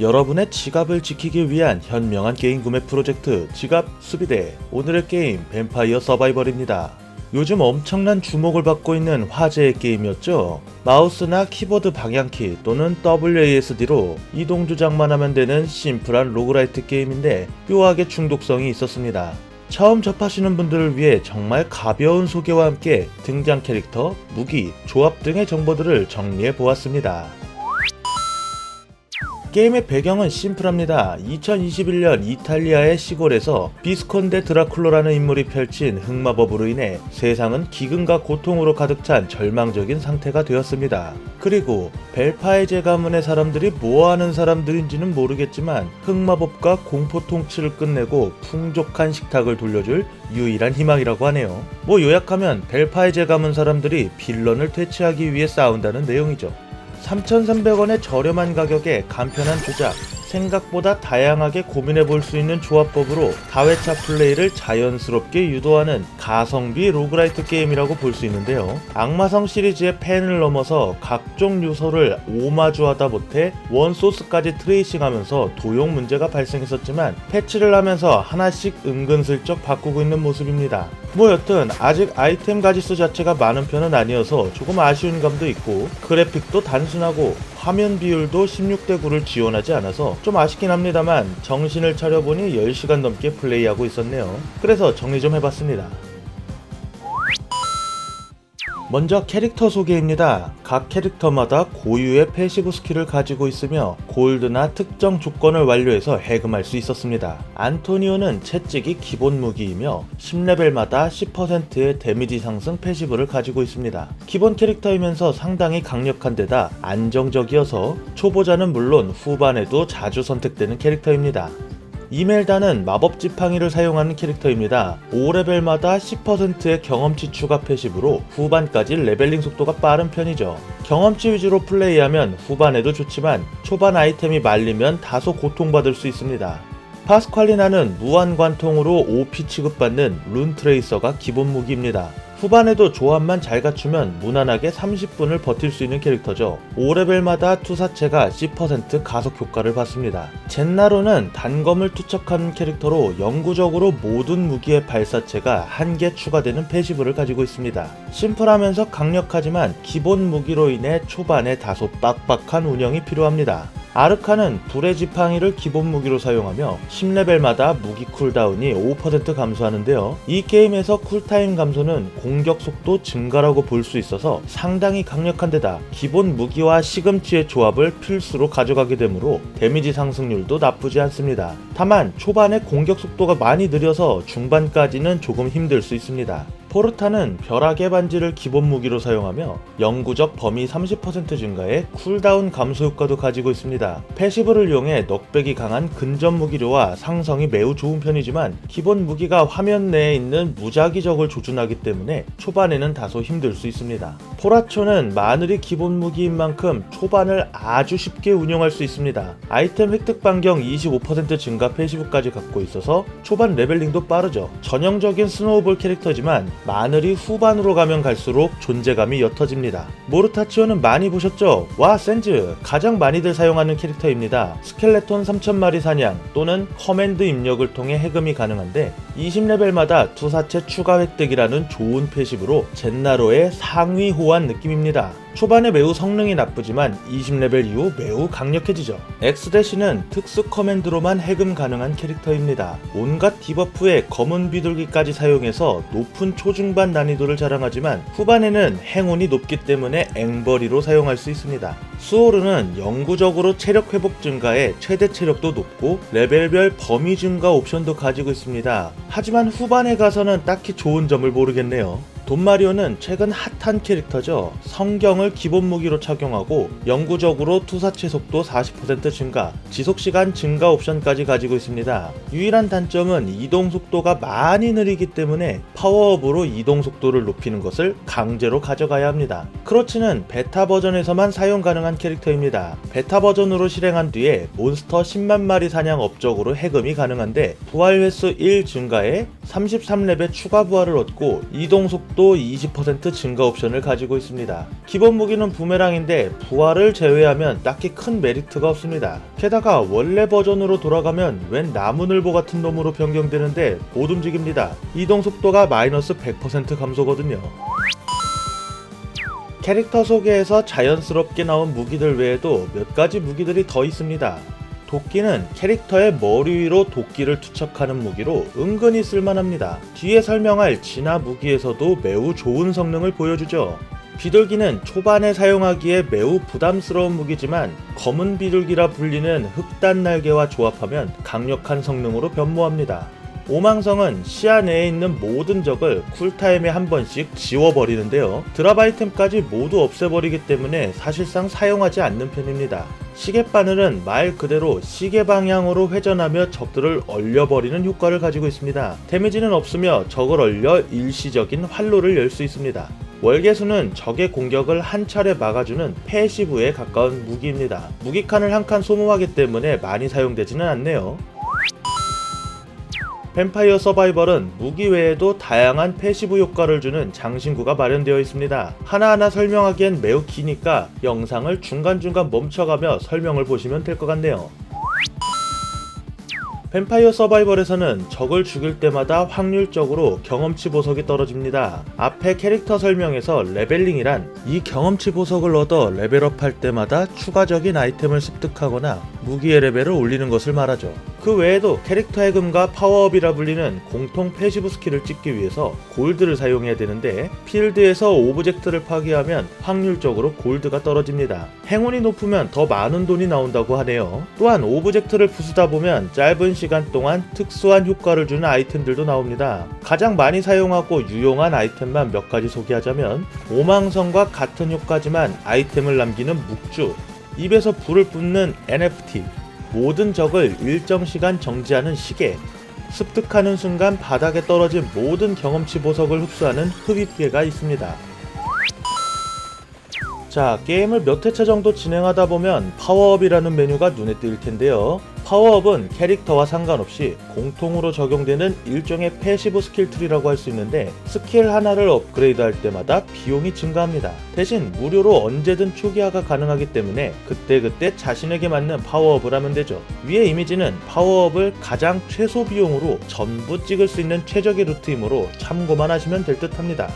여러분의 지갑을 지키기 위한 현명한 게임 구매 프로젝트 지갑 수비대 오늘의 게임 뱀파이어 서바이벌입니다. 요즘 엄청난 주목을 받고 있는 화제의 게임이었죠. 마우스나 키보드 방향키 또는 WASD로 이동 조작만 하면 되는 심플한 로그라이트 게임인데 묘하게 중독성이 있었습니다. 처음 접하시는 분들을 위해 정말 가벼운 소개와 함께 등장 캐릭터, 무기, 조합 등의 정보들을 정리해 보았습니다. 게임의 배경은 심플합니다. 2021년 이탈리아의 시골에서 비스콘데 드라쿨로라는 인물이 펼친 흑마법으로 인해 세상은 기근과 고통으로 가득 찬 절망적인 상태가 되었습니다. 그리고 벨파에제 가문의 사람들이 뭐하는 사람들인지는 모르겠지만 흑마법과 공포 통치를 끝내고 풍족한 식탁을 돌려줄 유일한 희망이라고 하네요. 뭐 요약하면 벨파에제 가문 사람들이 빌런을 퇴치하기 위해 싸운다는 내용이죠. 3,300원의 저렴한 가격에 간편한 조작, 생각보다 다양하게 고민해 볼 수 있는 조합법으로 다회차 플레이를 자연스럽게 유도하는 가성비 로그라이트 게임이라고 볼 수 있는데요. 악마성 시리즈의 팬을 넘어서 각종 요소를 오마주하다 못해 원소스까지 트레이싱하면서 도용 문제가 발생했었지만 패치를 하면서 하나씩 은근슬쩍 바꾸고 있는 모습입니다. 뭐 여튼 아직 아이템 가지수 자체가 많은 편은 아니어서 조금 아쉬운 감도 있고 그래픽도 단순하고 화면 비율도 16대 9를 지원하지 않아서 좀 아쉽긴 합니다만 정신을 차려보니 10시간 넘게 플레이하고 있었네요. 그래서 정리 좀 해봤습니다. 먼저 캐릭터 소개입니다. 각 캐릭터마다 고유의 패시브 스킬을 가지고 있으며 골드나 특정 조건을 완료해서 해금할 수 있었습니다. 안토니오는 채찍이 기본 무기이며 10레벨마다 10%의 데미지 상승 패시브를 가지고 있습니다. 기본 캐릭터이면서 상당히 강력한 데다 안정적이어서 초보자는 물론 후반에도 자주 선택되는 캐릭터입니다. 이멜다는 마법 지팡이를 사용하는 캐릭터입니다. 5레벨마다 10%의 경험치 추가 패시브로 후반까지 레벨링 속도가 빠른 편이죠. 경험치 위주로 플레이하면 후반에도 좋지만 초반 아이템이 말리면 다소 고통받을 수 있습니다. 파스칼리나는 무한관통으로 OP 취급받는 룬 트레이서가 기본 무기입니다. 후반에도 조합만 잘 갖추면 무난하게 30분을 버틸 수 있는 캐릭터죠. 5레벨마다 투사체가 10% 가속 효과를 받습니다. 젠나로는 단검을 투척하는 캐릭터로 영구적으로 모든 무기의 발사체가 한 개 추가되는 패시브를 가지고 있습니다. 심플하면서 강력하지만 기본 무기로 인해 초반에 다소 빡빡한 운영이 필요합니다. 아르카는 불의 지팡이를 기본 무기로 사용하며 10레벨마다 무기 쿨다운이 5% 감소하는데요. 이 게임에서 쿨타임 감소는 공격 속도 증가라고 볼 수 있어서 상당히 강력한 데다 기본 무기와 시금치의 조합을 필수로 가져가게 되므로 데미지 상승률도 나쁘지 않습니다. 다만 초반에 공격 속도가 많이 느려서 중반까지는 조금 힘들 수 있습니다. 포르타는 벼락의 반지를 기본 무기로 사용하며 영구적 범위 30% 증가에 쿨다운 감소 효과도 가지고 있습니다. 패시브를 이용해 넉백이 강한 근접 무기류와 상성이 매우 좋은 편이지만 기본 무기가 화면 내에 있는 무작위적을 조준하기 때문에 초반에는 다소 힘들 수 있습니다. 포라초는 마늘이 기본 무기인 만큼 초반을 아주 쉽게 운영할 수 있습니다. 아이템 획득 반경 25% 증가 패시브까지 갖고 있어서 초반 레벨링도 빠르죠. 전형적인 스노우볼 캐릭터지만 마늘이 후반으로 가면 갈수록 존재감이 옅어집니다. 모르타치오는 많이 보셨죠? 와 센즈 가장 많이들 사용하는 캐릭터입니다. 스켈레톤 3000마리 사냥 또는 커맨드 입력을 통해 해금이 가능한데 20레벨마다 투사체 추가 획득이라는 좋은 패시브로 젠나로의 상위 호환 느낌입니다. 초반에 매우 성능이 나쁘지만 20레벨 이후 매우 강력해지죠. 엑스대시는 특수 커맨드로만 해금 가능한 캐릭터입니다. 온갖 디버프에 검은 비둘기까지 사용해서 높은 초중반 난이도를 자랑하지만 후반에는 행운이 높기 때문에 앵버리로 사용할 수 있습니다. 수호르는 영구적으로 체력 회복 증가에 최대 체력도 높고 레벨별 범위 증가 옵션도 가지고 있습니다. 하지만 후반에 가서는 딱히 좋은 점을 모르겠네요. 돈마리오는 최근 핫한 캐릭터죠. 성경을 기본 무기로 착용하고 영구적으로 투사체 속도 40% 증가, 지속시간 증가 옵션까지 가지고 있습니다. 유일한 단점은 이동 속도가 많이 느리기 때문에 파워업으로 이동 속도를 높이는 것을 강제로 가져가야 합니다. 크로치는 베타 버전에서만 사용 가능한 캐릭터입니다. 베타 버전으로 실행한 뒤에 몬스터 10만 마리 사냥 업적으로 해금이 가능한데 부활 횟수 1 증가에 33렙의 추가 부활을 얻고 이동 속도 20% 증가 옵션을 가지고 있습니다. 기본 무기는 부메랑인데 부활을 제외하면 딱히 큰 메리트가 없습니다. 게다가 원래 버전으로 돌아가면 웬 나무늘보 같은 놈으로 변경되는데 못 움직입니다. 이동 속도가 마이너스 100% 감소거든요. 캐릭터 소개에서 자연스럽게 나온 무기들 외에도 몇 가지 무기들이 더 있습니다. 도끼는 캐릭터의 머리 위로 도끼를 투척하는 무기로 은근히 쓸만합니다. 뒤에 설명할 진화 무기에서도 매우 좋은 성능을 보여주죠. 비둘기는 초반에 사용하기에 매우 부담스러운 무기지만 검은 비둘기라 불리는 흑단 날개와 조합하면 강력한 성능으로 변모합니다. 오망성은 시야 내에 있는 모든 적을 쿨타임에 한 번씩 지워버리는데요. 드랍 아이템까지 모두 없애버리기 때문에 사실상 사용하지 않는 편입니다. 시계바늘은 말 그대로 시계 방향으로 회전하며 적들을 얼려버리는 효과를 가지고 있습니다. 데미지는 없으며 적을 얼려 일시적인 활로를 열 수 있습니다. 월계수는 적의 공격을 한 차례 막아주는 패시브에 가까운 무기입니다. 무기칸을 한 칸 소모하기 때문에 많이 사용되지는 않네요. 뱀파이어 서바이벌은 무기 외에도 다양한 패시브 효과를 주는 장신구가 마련되어 있습니다. 하나하나 설명하기엔 매우 기니까 영상을 중간중간 멈춰가며 설명을 보시면 될 것 같네요. 뱀파이어 서바이벌에서는 적을 죽일 때마다 확률적으로 경험치 보석이 떨어집니다. 앞에 캐릭터 설명에서 레벨링이란 이 경험치 보석을 얻어 레벨업할 때마다 추가적인 아이템을 습득하거나 무기의 레벨을 올리는 것을 말하죠. 그 외에도 캐릭터 해금과 파워업이라 불리는 공통 패시브 스킬을 찍기 위해서 골드를 사용해야 되는데 필드에서 오브젝트를 파괴하면 확률적으로 골드가 떨어집니다. 행운이 높으면 더 많은 돈이 나온다고 하네요. 또한 오브젝트를 부수다 보면 짧은 시간 동안 특수한 효과를 주는 아이템들도 나옵니다. 가장 많이 사용하고 유용한 아이템만 몇 가지 소개하자면 오망성과 같은 효과지만 아이템을 남기는 묵주, 입에서 불을 뿜는 NFT, 모든 적을 일정 시간 정지하는 시계, 습득하는 순간 바닥에 떨어진 모든 경험치 보석을 흡수하는 흡입계가 있습니다. 자, 게임을 몇 회차 정도 진행하다 보면 파워업이라는 메뉴가 눈에 띌 텐데요. 파워업은 캐릭터와 상관없이 공통으로 적용되는 일종의 패시브 스킬 트리라고 할 수 있는데 스킬 하나를 업그레이드 할 때마다 비용이 증가합니다. 대신 무료로 언제든 초기화가 가능하기 때문에 그때그때 자신에게 맞는 파워업을 하면 되죠. 위의 이미지는 파워업을 가장 최소 비용으로 전부 찍을 수 있는 최적의 루트이므로 참고만 하시면 될 듯 합니다.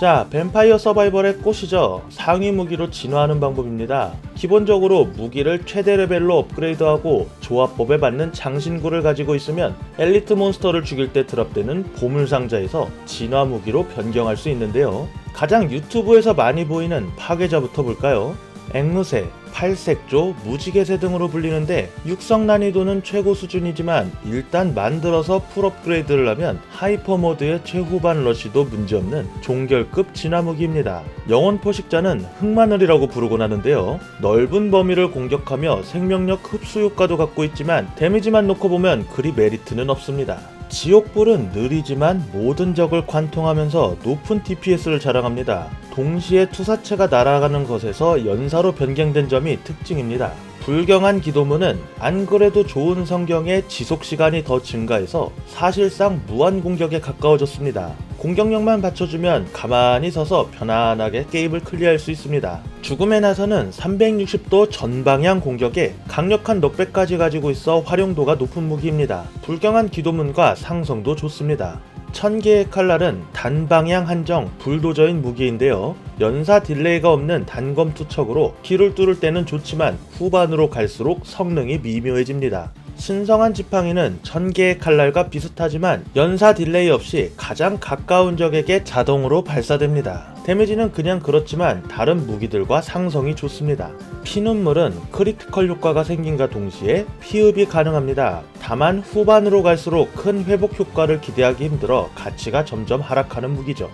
자, 뱀파이어 서바이벌의 꽃이죠. 상위 무기로 진화하는 방법입니다. 기본적으로 무기를 최대 레벨로 업그레이드하고 조합법에 맞는 장신구를 가지고 있으면 엘리트 몬스터를 죽일 때 드랍되는 보물상자에서 진화 무기로 변경할 수 있는데요. 가장 유튜브에서 많이 보이는 파괴자부터 볼까요? 앵무새, 팔색조, 무지개새 등으로 불리는데 육성 난이도는 최고 수준이지만 일단 만들어서 풀 업그레이드를 하면 하이퍼 모드의 최후반 러시도 문제없는 종결급 진화무기입니다. 영혼 포식자는 흑마늘이라고 부르곤 하는데요. 넓은 범위를 공격하며 생명력 흡수 효과도 갖고 있지만 데미지만 놓고 보면 그리 메리트는 없습니다. 지옥불은 느리지만 모든 적을 관통하면서 높은 DPS를 자랑합니다. 동시에 투사체가 날아가는 것에서 연사로 변경된 점이 특징입니다. 불경한 기도문은 안 그래도 좋은 성경의 지속 시간이 더 증가해서 사실상 무한 공격에 가까워졌습니다. 공격력만 받쳐주면 가만히 서서 편안하게 게임을 클리어할 수 있습니다. 죽음의 나서는 360도 전방향 공격에 강력한 넉백까지 가지고 있어 활용도가 높은 무기입니다. 불경한 기도문과 상성도 좋습니다. 천개의 칼날은 단방향 한정 불도저인 무기인데요. 연사 딜레이가 없는 단검 투척으로 길을 뚫을 때는 좋지만 후반으로 갈수록 성능이 미묘해집니다. 신성한 지팡이는 천개의 칼날과 비슷하지만 연사 딜레이 없이 가장 가까운 적에게 자동으로 발사됩니다. 데미지는 그냥 그렇지만 다른 무기들과 상성이 좋습니다. 피눈물은 크리티컬 효과가 생긴과 동시에 피흡이 가능합니다. 다만 후반으로 갈수록 큰 회복 효과를 기대하기 힘들어 가치가 점점 하락하는 무기죠.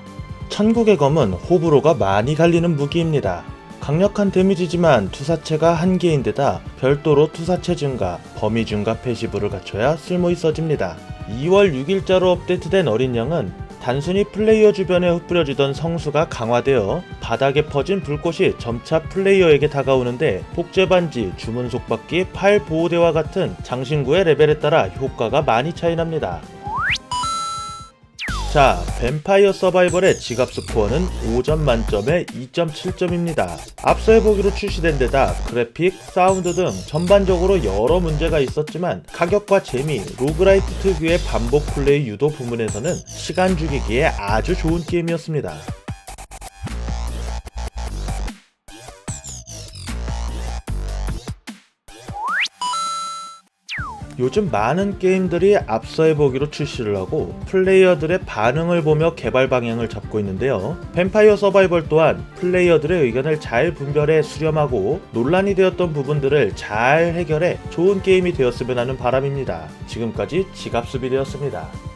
천국의 검은 호불호가 많이 갈리는 무기입니다. 강력한 데미지지만 투사체가 한개인데다 별도로 투사체 증가, 범위 증가 패시브를 갖춰야 쓸모 있어집니다. 2월 6일자로 업데이트된 어린 양은 단순히 플레이어 주변에 흩뿌려지던 성수가 강화되어 바닥에 퍼진 불꽃이 점차 플레이어에게 다가오는데 복제 반지, 주문 속박기, 파일 보호대와 같은 장신구의 레벨에 따라 효과가 많이 차이납니다. 자, 뱀파이어 서바이벌의 지갑 스코어는 5점 만점에 2.7점입니다. 앞서 해보기로 출시된 데다 그래픽, 사운드 등 전반적으로 여러 문제가 있었지만 가격과 재미, 로그라이트 특유의 반복 플레이 유도 부분에서는 시간 죽이기에 아주 좋은 게임이었습니다. 요즘 많은 게임들이 앞서 해보기로 출시를 하고 플레이어들의 반응을 보며 개발 방향을 잡고 있는데요. 뱀파이어 서바이벌 또한 플레이어들의 의견을 잘 분별해 수렴하고 논란이 되었던 부분들을 잘 해결해 좋은 게임이 되었으면 하는 바람입니다. 지금까지 지갑수비 되었습니다.